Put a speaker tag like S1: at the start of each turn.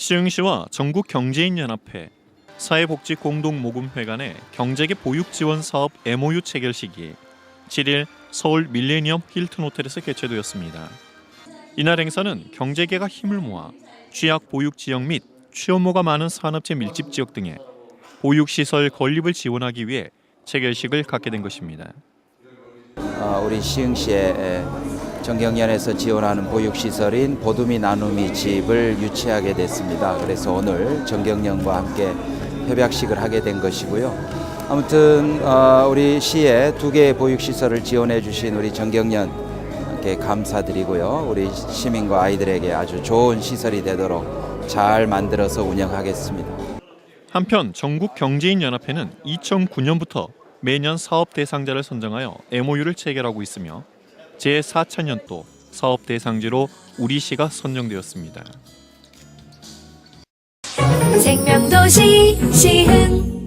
S1: 시흥시와 전국경제인연합회 사회복지공동모금회관의 경제계 보육지원 사업 MOU 체결 시기 7일 서울 밀레니엄 힐튼 호텔에서 개최되었습니다. 이날 행사는 경제계가 힘을 모아 취약 보육 지역 및 취업모가 많은 산업체 밀집 지역 등의 보육시설 건립을 지원하기 위해 체결식을 갖게 된 것입니다.
S2: 어, 우리 시흥시에 정경련에서 지원하는 보육시설인 보두미 나눔이 집을 유치하게 됐습니다. 그래서 오늘 정경련과 함께 협약식을 하게 된 것이고요. 아무튼 어, 우리 시에 두 개의 보육시설을 지원해 주신 우리 정경련께 감사드리고요. 우리 시민과 아이들에게 아주 좋은 시설이 되도록 잘 만들어서 운영하겠습니다.
S1: 한편 전국경제인연합회는 2009년부터 매년 사업 대상자를 선정하여 MOU를 체결하고 있으며 제4차년도 사업 대상지로 우리시가 선정되었습니다.
S3: 생명도시 시흥